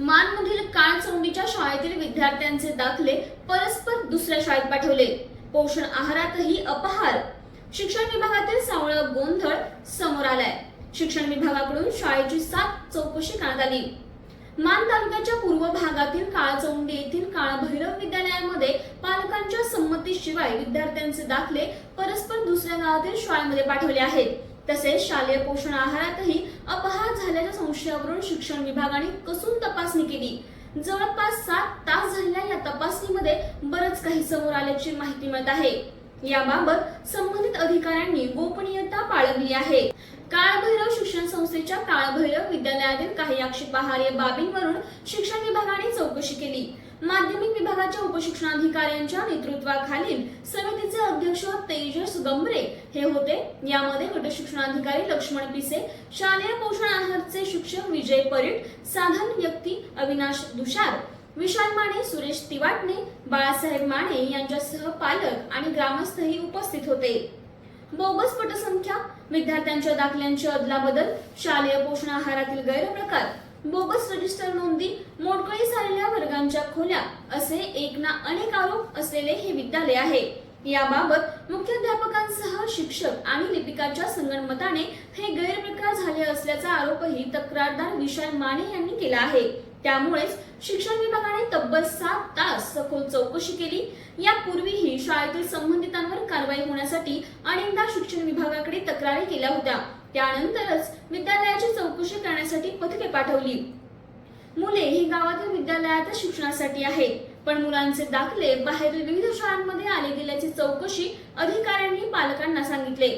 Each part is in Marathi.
मानमधील काळचौंडीच्या शाळेतील विद्यार्थ्यांचे दाखले परस्पर दुसऱ्या शाळेत पाठवले. पोषण आहारातही अपहार. शिक्षण विभागातील सावळ गोंधळ समोर आलाय. शिक्षण विभागाकडून शाळेची सात चौकशी करण्यात आली. मान तालुक्याच्या पूर्व भागातील काळचौंडी येथील काळभैरव विद्यालयामध्ये पालकांच्या संमतीशिवाय विद्यार्थ्यांचे दाखले परस्पर दुसऱ्या गावातील शाळेमध्ये पाठवले आहेत. तसेच शालेय पोषण आहारातही अपहार झाल्याच्या संशयावरून शिक्षण विभागाने कसून तपासणी केली. जवळपास सात तास झालेल्या या तपासणीमध्ये बरंच काही समोर आल्याची माहिती मिळत आहे. याबाबत संबंधित अधिकाऱ्यांनी गोपनीयता पाळवली आहे. काळभैरव शिक्षण संस्थेच्या काळभैरव विद्यालयातील काही आक्षेपार्ह बाबींवरून शिक्षण विभागाने चौकशी केली. माध्यमिक विभागाच्या उपशिक्षणाधिकाऱ्यांच्या नेतृत्वाखालील समितीचे अध्यक्ष तेजस गंभरे हे होते. यामध्ये गट शिक्षणाधिकारी लक्ष्मण पिसे शालेय पोषण आहारचे शिक्षक विजय परीट साधन व्यक्ती अविनाश दुशार विशाल माने सुरेश तिवाटणे बाळासाहेब माने यांच्यासह पालक आणि ग्रामस्थही उपस्थित होते. बोगस पटसंख्या विद्यार्थ्यांच्या दाखल्यांची अदलाबदल शालेय पोषण आहारातील गैरप्रकार बोगस रजिस्टर नोंदी मोडकळी झालेल्या वर्गांच्या खोल्या असे एक ना अनेक आरोप असलेले हे विद्यालय आहे. याबाबत मुख्याध्यापकांसह शिक्षक आणि लिपिकाच्या संगणमताने हे गैरप्रकार झाले असल्याचा आरोपही तक्रारदार विशाल माने यांनी केला आहे. त्यामुळेच शिक्षण विभागाने तब्बल सात तास सखोल चौकशी केली. यापूर्वीही शाळेतील संबंधितांवर कारवाई होण्यासाठी अनेकदा शिक्षण विभागाकडे तक्रारी केल्या होत्या. त्यानंतरच विद्यालयाची चौकशी करण्यासाठी पथके पाठवली. मुले ही गावातील विद्यालयात शिक्षणासाठी आहेत. पण मुलांचे दाखले बाहेरील विविध शाळांमध्ये आले गेल्याची चौकशी अधिकाऱ्यांनी पालकांना सांगितले.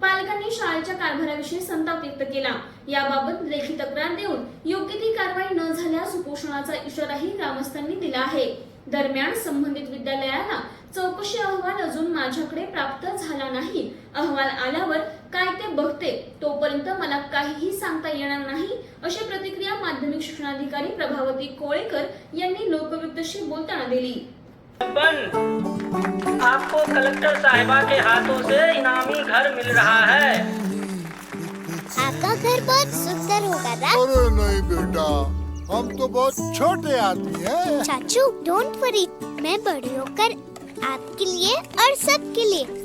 पालकांनी शाळेच्या कारभाराविषयी संताप व्यक्त केला. याबाबत लेखी तक्रार देऊन योग्य ती कारवाई न झाल्यास उपोषणाचा इशाराही ग्रामस्थांनी दिला आहे. दरम्यान संबंधित विद्यालयाला चौकशी अहवाल अजून माझ्याकडे प्राप्त झाला नाही. अहवाल आल्यावर काय ते बघते तोपर्यंत मला काहीही सांगता येणार नाही अशी प्रतिक्रिया माध्यमिक शिक्षणाधिकारी प्रभावती कोळेकर यांनी लोकवृत्तशी बोलताना दिली. बन आपको कलेक्टर साहिबा के हाथों से इनामी घर मिल रहा है। आपका घर बहुत सुंदर होगा ना अरे नहीं बेटा हम तो बहुत छोटे आदमी हैं। चाचू डोंट वरी मैं बड़ी होकर आपके लिए और सबके लिए